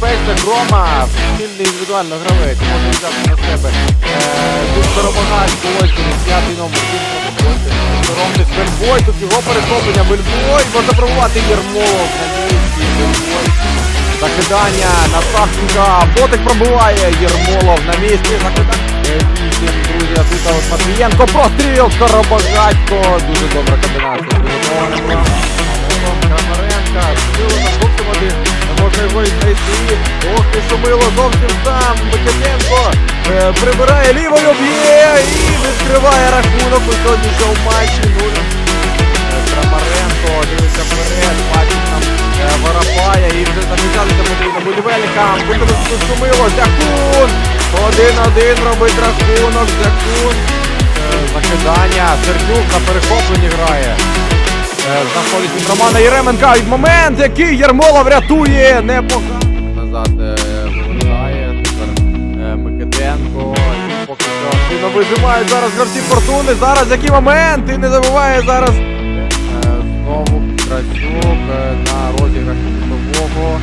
Рома, сильний індивідуально гравець, може взяти на себе. Е, Тут Старобагацько, ось п'ятий номер, він проходить. Ромник Вельбой, тут його перехоплення, Вельбой, може пробувати Єрмолов. На місці, Вельбой. Закидання на Савченка, Ботик пробиває, Єрмолов на місці, закидання. Е, друзі, тут от Матвієнко, простріл, Старобагацько, дуже добра комбінація, дуже добра. Крамаренка, і знайти. Ох, ти Шумило зовсім там, Микитенко е, прибирає лівою, б'є і відкриває рахунок у сьогоднішньому матчі. Ну, е, Крамаренко дивиться вперед, бачить там е, Воропая і вже замічалися потрібно Будівельникам. Тут Шумило, Зякун! Один-один робить рахунок, Зякун. Е, Закидання, Сердюк на перехопленні грає. Е, Знаходить від Романа Єременка. І момент, який Єрмолов рятує. Непогано. Назад е, вилітає. Тепер е, Микитенко. Поки що вижимають зараз гравці фортуни. Зараз який момент. І не забуває зараз. Е, Знову Красюк е, на розіграші кутового.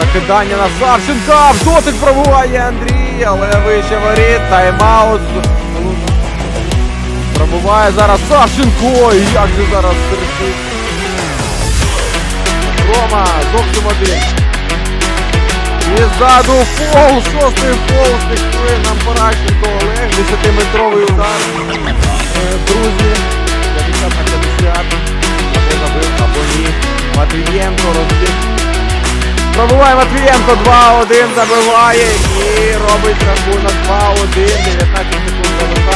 Закидання на Савченка. В дотик пробуває Андрій, але вище воріт. Тайм-аут. Пробуває зараз Савченко. І як же зараз кричить. Рома, зовсім один. І ззаду фол, шостий фол, фіксує нам Паращенко Олег, 10-метровий удар. Е, Друзі, 50 на 50. Або забив, або ні. Матвієнко розбіг. Пробиває Матвієнко 2-1, забиває і робить рахунок 2-1, 19 секунд.